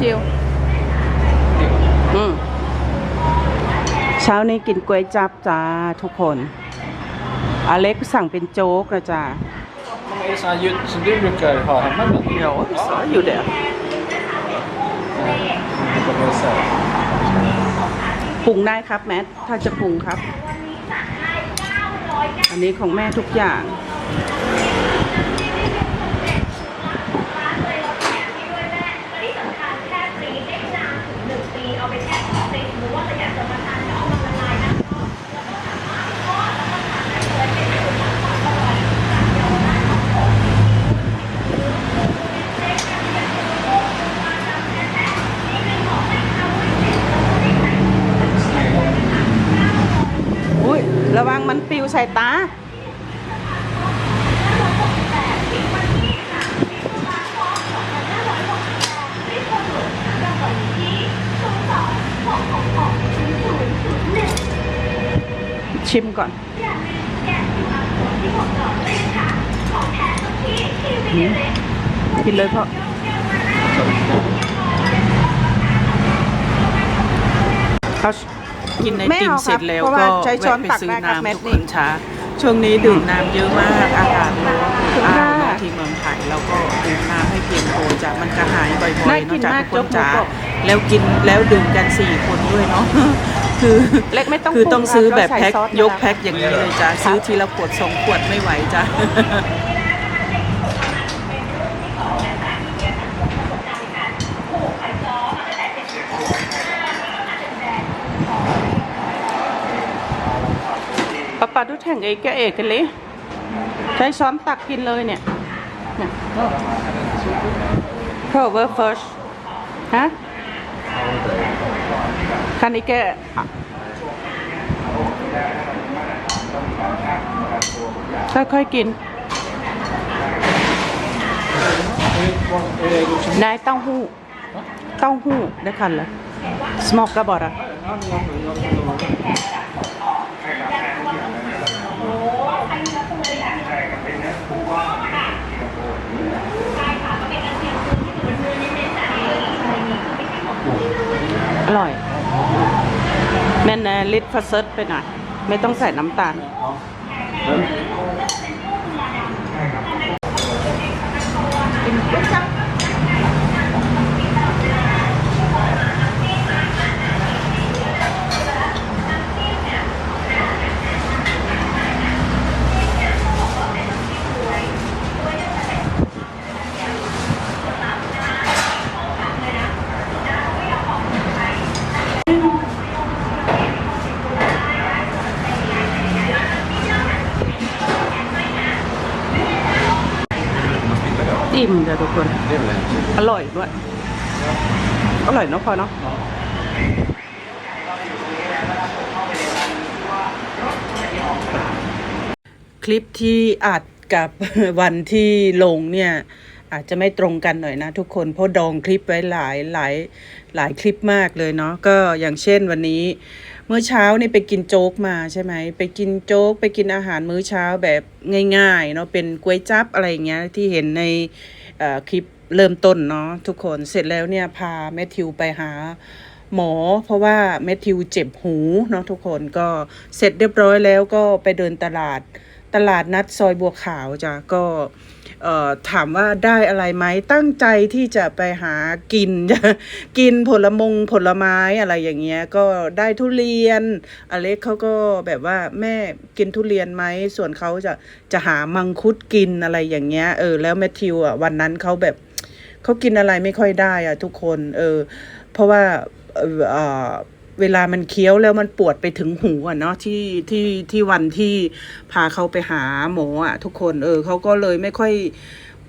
จิวอืมเช้านี้กินก๋วยจับจ้าทุกคน อเล็กสั่งเป็นโจ๊กนะจ้า Är såna ljud som du brukar ha hemma ibland? เดี๋ยวสอยู่เดี๋ยว På det sättet. ปรุงได้ครับแมท ถ้าจะปรุงครับ อันนี้ของแม่ทุกอย่าง ระวังมันปลิวใส่ตาชิมก่อนอืมกินเลยพ่อเขา กินไอไม่ติมเอาครับเสร็จแล้วเพราะว่าก็ใช้ช้อนแวะไปตักซื้อได้ครับน้ำเม็ดทุกนี่คนช้าช่วงนี้ดื่มน้ำเยอะมากอากาศร้อนคุณอ้าค่ะวมาที่เมืองไทยแล้วก็ดื่มน้ำให้เพียงพอจ้ะมันกระหายบ่อยน่าๆกิเนอกจากนมากทุกคนจ๋าโจ๊กหมูกรอบแล้วกินแล้วดื่มกันสี่คนด้วยเนาะคือเล็กไม่ต้องคือปรุงต้องซื้อครับแบบก็ใส่แพ็คซอสยกนะคะแพ็คอย่างนี้เลยจ้ะซื้อทีละขวดสองขวดไม่ไหวจ้ะ ปะปะดูแท่งเอกแกเอกกันเลยใช้ช้อนตักกินเลยเนี่ยเนี่ย cover first ฮะคันนี้แกค่อยๆกิน นายเต้าหู้ เต้าหู้ได้คันเหรอ smoke กระบอกอะ อร่อยแม่นนะลิตรฟัสเซิร์ไปหน่อย ไม่ต้องใส่น้ำตาล ทุกคน Det är väl en อร่อยด้วย อร่อยเนาะพอเนาะคลิปที่อัดกับวันที่ลงเนี่ย อาจจะไม่ตรงกันหน่อยนะทุกคนเพราะดองคลิปไว้หลายหลายหลายคลิปมากเลยเนาะก็อย่างเช่นวันนี้ เมื่อเช้านี่ไปกินโจ๊กมาใช่ไหมไปกินโจ๊กไปกินอาหารมื้อเช้าแบบง่ายๆเนาะเป็นก๋วยจั๊บอะไรอย่างเงี้ยที่เห็นในเอ่อ คลิปเริ่มต้นเนาะทุกคนเสร็จแล้วเนี่ยพาแมทธิวไปหาหมอ เพราะว่าแมทธิวเจ็บหูเนาะทุกคนก็เสร็จเรียบร้อยแล้วก็ไปเดินตลาดตลาดนัดซอยบัวขาวจ้ะก็ ถามว่าได้อะไรไหมตั้งใจที่จะไปหากิน กินผลมงผลไม้อะไรอย่างเงี้ยก็ได้ทุเรียน อเล็กเขาก็แบบว่าแม่กินทุเรียนไหมส่วนเขาจะจะหามังคุดกินอะไรอย่างเงี้ยเออแล้วแมทธิวอะวันนั้นเขาแบบเขากินอะไรไม่ค่อยได้อะทุกคน เออ เพราะว่าเอ่อเอ่อ เวลามันเคี้ยวแล้วมันปวดไปถึงหูอะเนาะที่ที่ที่วันที่พาเขาไปหาหมออะทุกคนเออเขาก็เลยไม่ค่อย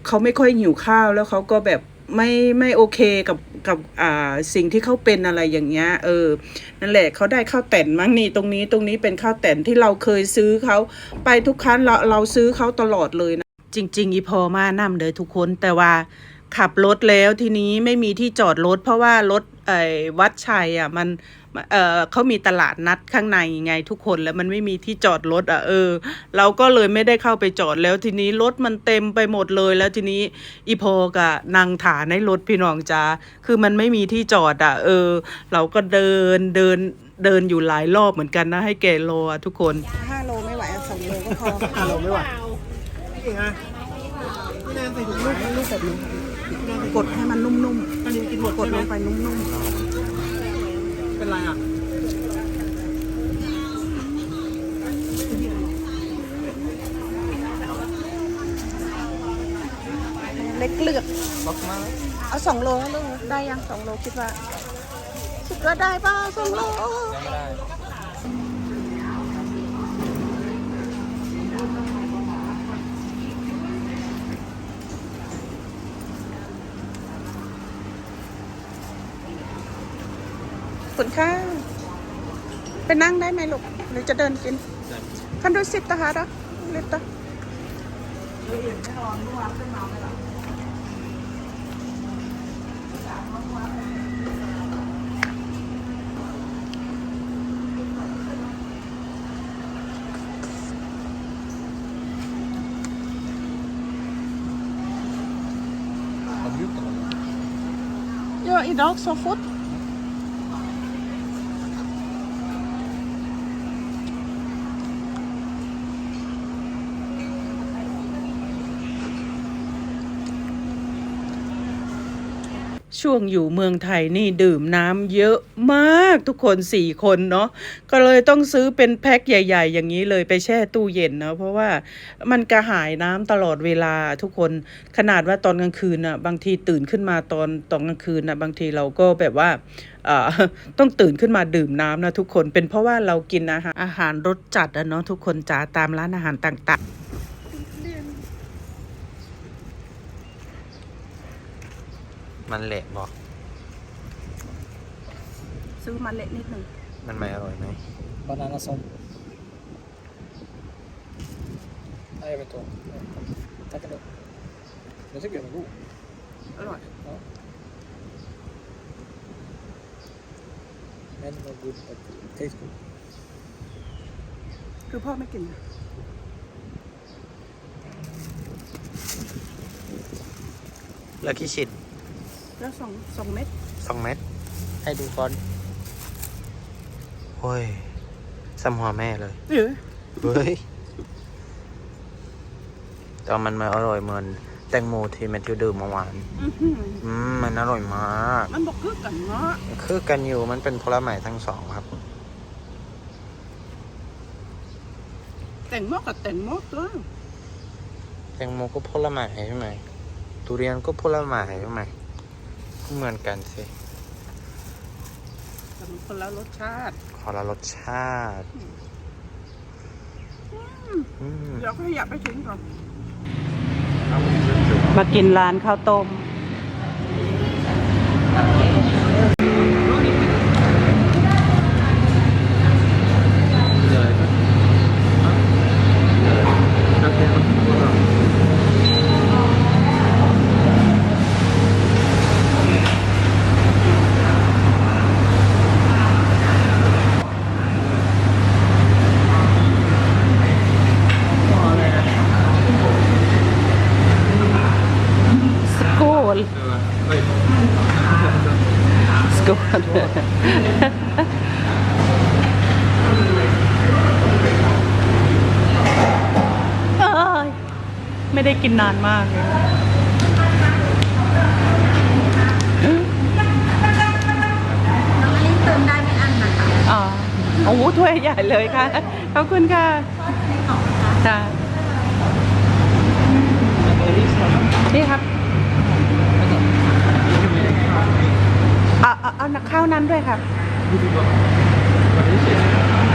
เขาไม่ค่อยหิวข้าวแล้วเขาก็แบบไม่ไม่โอเคกับกับอ่าสิ่งที่เขาเป็นอะไรอย่างเงี้ยเออนั่นแหละเขาได้ข้าวแต่นมั้งนี่ตรงนี้ตรงนี้เป็นข้าวแต่นที่เราเคยซื้อเขาไปทุกครั้งเราเราซื้อเขาตลอดเลยนะจริง ๆ อีพอมานำเด้อทุกคนแต่ว่าขับรถแล้วทีนี้ไม่มีที่จอดรถเพราะว่ารถ ไอ้วัดชัยอะมันเออเขามีตลาดนัดข้างในไงทุกคนแล้วมันไม่มีที่จอดรถอะเออ เราก็เลยไม่ได้เข้าไปจอดแล้วทีนี้รถมันเต็มไปหมดเลย แล้วทีนี้อีพอกับนางถาในรถพี่น้องจ้าคือมันไม่มีที่จอดอะเออ เราก็เดินเดินเดินอยู่หลายรอบเหมือนกันนะ ให้แกโลอะทุกคนห้าโลไม่ไหวสองโลก็พอห้าโลไม่ไหวนี่ไงพี่แนนใส่ถุงลูกลูกแบบนี้ กดให้มันนุ่มอันนี้กินหมดๆกดใช่ไหลมงไปนุ่มเป็นไรอะๆเล็กเลือกล็อกมาเอาสองโลให้ลูกได้ยังสองโลคิดว่าคิดว่าได้ป่ะสองโลยังไม่ได้ คุณค่าไปนั่งได้ไหมลูกหรือจะเดินกิน คันดูสิตาหาดะลิตาผมยุบตลอด Ja, idag så fort. ช่วงอยู่เมืองไทยนี่ดื่มน้ำเยอะมากทุกคนสี่คนเนาะก็เลยต้องซื้อเป็นแพ็คใหญ่ ๆ อย่างนี้เลยไปแช่ตู้เย็นเนาะเพราะว่ามันกระหายน้ำตลอดเวลาทุกคนขนาดว่าตอนกลางคืนน่ะบางทีตื่นขึ้นมาตอนตอนกลางคืนน่ะบางทีเราก็แบบว่าต้องตื่นขึ้นมาดื่มน้ำนะทุกคนเป็นเพราะว่าเรากินอาหารอาหารรสจัดอะเนาะทุกคนจ๋าตามร้านอาหารต่าง ๆ มันเละบอกซื้อมาเละนิดหนึ่งมันไม่อร่อยไหมบานาน่าส้มไอ้เป็นตัวตักกันเลยเดี๋ยวจะเก็บมาลูกอร่อยแม่นมาดูเทสกูคือพ่อไม่กินแล้วขี้ชิด แล้วสองสองเม็ดสองเม็ด ให้ดูก่อนโอ้ยซ้ำหัวแม่เลยเออเฮ้ยแต่ว่ามันไม่อร่อยเหมือนแตงโมที่แมทธิวดื่มเมื่อวานอื้อหืออืมมันอร่อยมาก มันบอกคือกันเนาะคือกันอยู่มันเป็นผลไม้ทั้งสองครับ แต่งหมอกับแต่งหมอตัวแตงโมก็ผลไม้ใช่ไหมทุเรียนก็ผลไม้ใช่ไหมก็ เหมือนกันสิแต่มันคนละรสชาติขอละรสชาติอืม เดี๋ยวก็อยากไปถึงก่อน มากินร้านข้าวต้ม สกูลสกูลเอ้ย ไม่ได้กินนานมากเลยเติมได้ไม่อั้นนะคะอ๋อโอ้โหถ้วยใหญ่เลยค่ะ ขอบคุณค่ะค่ะนี่ครับเอาเอาเอาข้าวนั้นด้วยครับอะ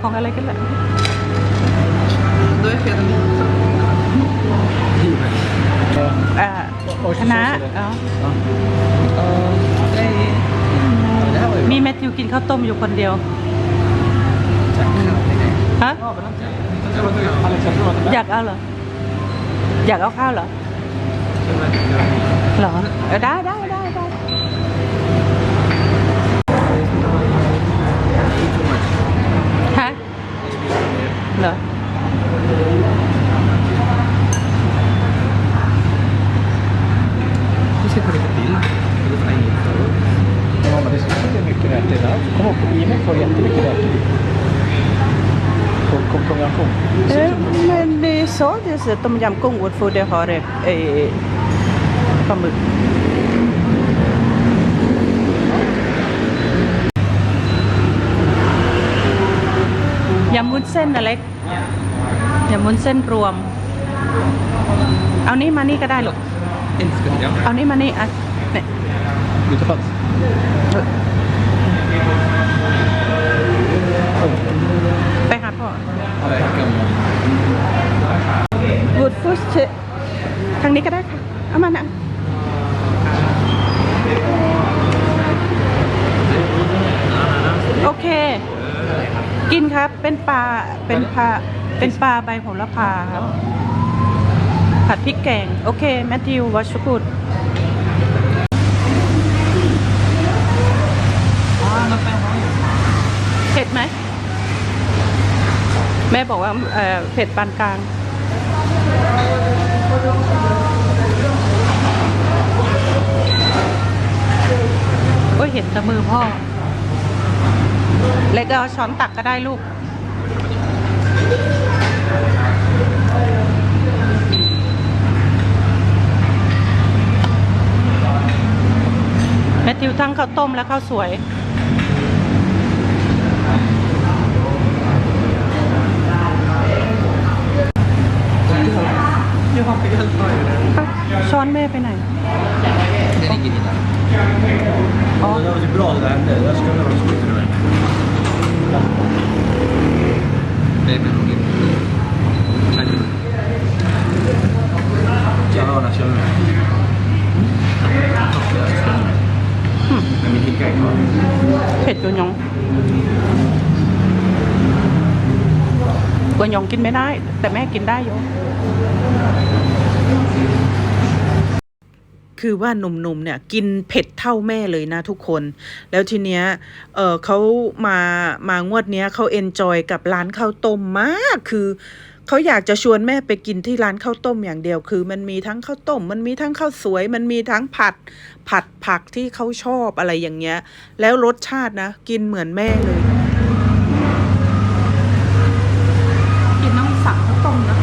ของอะไรกันล่ะอ่าคณะอ๋อมีแมทธิวกินข้าวต้มอยู่คนเดียวฮะอยากเอาเหรอ อยากเอาข้าวเหรอเหรอเออได้ได้ No. Vi ska ta lite bild. Ja, men det ska inte mycket rätt där. Kom upp, IMF har jättemycket rätt. Kom, kom, eh, Men eh, det sa det att om jamkong åt för det har eh, eh ลาหมึกยำวุ้นเส้นอเล็กยำวุ้นเส้นรวม เอานี่มานี่ก็ได้ลูกเอานี่มานี่อะเนี่ย Byta plats. ไปหาพ่อ Ja, det är gammal. Wood food ทางนี้ก็ได้ค่ะ เอามานะโอเค กินครับ เป็นปลา เป็นปลาเป็นปลาใบโหระพาครับ ผัดพริกแกง โอเค แมทธิววัชกุดเผ็ดไหม แม่บอกว่าเอ่อเผ็ดปานกลางโอ้ยเห็นแต่มือพ่อ เล็กเอาช้อนตักก็ได้ลูก แมทธิวทั้งข้าวต้มและข้าวสวย ช้อนแม่ไปไหน Det ligger i där. อ๋อ Det var så bra det där hände. Jag skulle ha skjutit ได้เป็นโรงเรียนไม่มีที่ไก่ก่อนเผ็ดตัวยองตัวยองกินไม่ได้ แต่แม่กินได้อยู่ คือว่าหนุ่มๆเนี่ยกินเผ็ดเท่าแม่เลยนะทุกคน แล้วทีเนี้ยเออเขามามางวดเนี้ยเขาเอนจอยกับร้านข้าวต้มมากคือเขาอยากจะชวนแม่ไปกินที่ร้านข้าวต้มอย่างเดียวคือ มันมีทั้งข้าวต้ม มันมีทั้งข้าวสวย มันมีทั้งผัด ผัดผักที่เขาชอบอะไรอย่างเงี้ย แล้วรสชาตินะ กินเหมือนแม่เลย กินต้องสั่งข้าวต้มนะ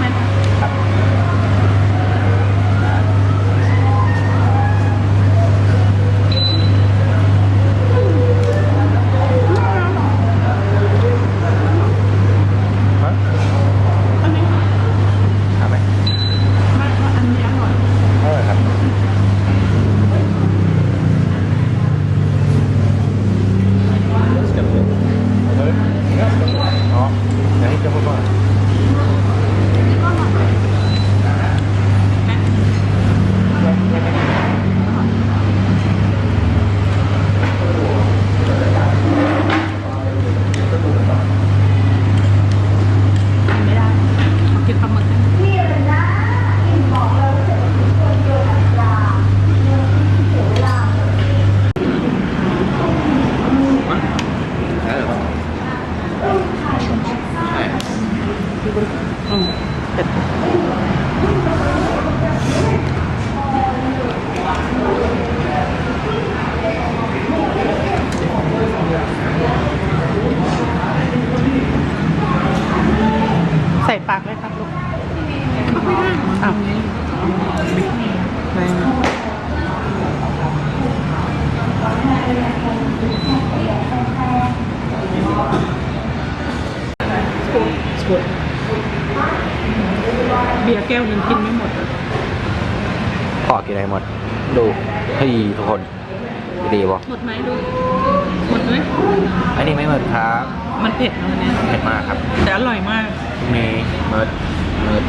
แม่ ทำไหม ไม่ว่าอันนี้อร่อย เออครับ Ska vi? Eller? Ja, jag hittar på bara. ไม่ได้กินปลาหมึก อืมเผ็ดใส่ปากเลยครับลูกอ้าวเบียร์แก้วหนึ่งกินไม่หมด พอกินอะไรหมด ดูเฮ้ยทุกคน ดีป่ะหมดไหมลูหมดไหมอันนี้ไม่หมดครับ มันเผ็ดนะเนี้ยเผ็ดมากครับ แต่อร่อยมาก มีเมิดเมิด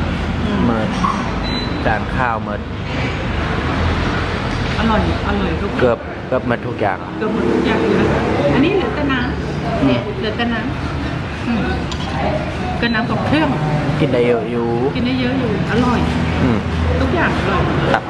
เมิดจานข้าวเมิดอร่อย อร่อยทุกเกือบเกือบเมิดทุกอย่างเกือบหมดทุกอย่างเลยอันนี้เหลือแต่น้ำเนี่ยเหลือแต่น้ำอืมกับน้ำกับเครื่อง กินได้เยอะอยู่กินได้เยอะอยู่ อร่อย อืมทุกอย่างอร่อย ครับ